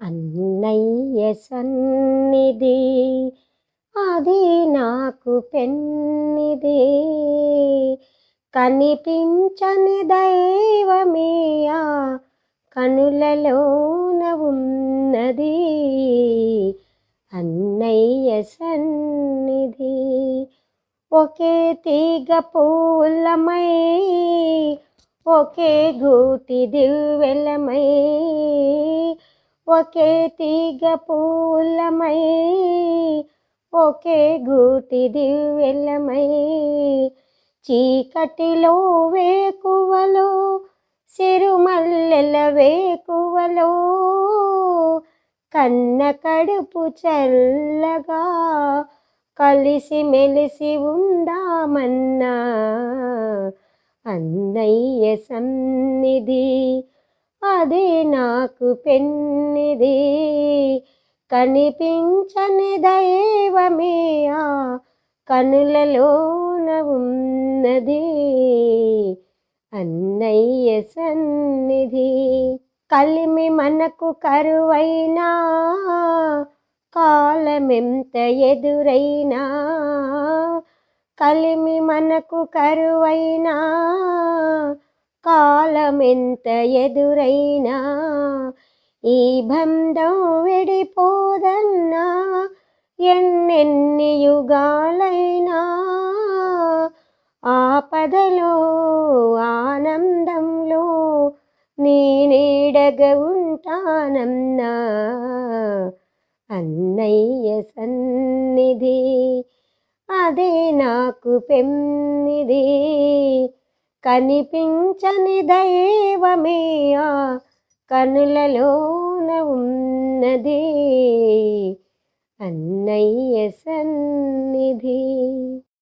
అన్నయ్య సన్నిధి అది నాకు పెన్నిది కనిపించని దైవమేయా కనులలోన ఉన్నది. అన్నయ్య సన్నిధి ఒకే తీగ పూలమై ఒకే గూటి దివ్వెలమై. ఒకే తీగ పూలమై ఒకే గూటి దివ్యలమై. చీకటిలో వేకువలో సిరుమల్లెల వేకువలో కన్న కడుపు చల్లగా కలిసి మెలిసి ఉందామన్నా. అన్నయ్య సన్నిధి అది నాకు పెన్నిది. కనిపించని దైవమే ఆ కనులలోన ఉన్నది. అన్నయ్య సన్నిధి కలిమి మనకు కరువైనా కాలమెంత ఎదురైనా కలిమి మనకు కరువైనా కాలమెంత ఎదురైనా ఈ బంధం విడిపోదన్నా ఎన్నెన్ని యుగాలైనా ఆపదలో ఆనందంలో నీ నీడగా ఉంటానన్నా. అన్నయ్య సన్నిధి అదే నాకు పెన్నిది కనిపించని దైవమే ఆ కనులలోన ఉన్నది. అన్నయ్య సన్నిధి.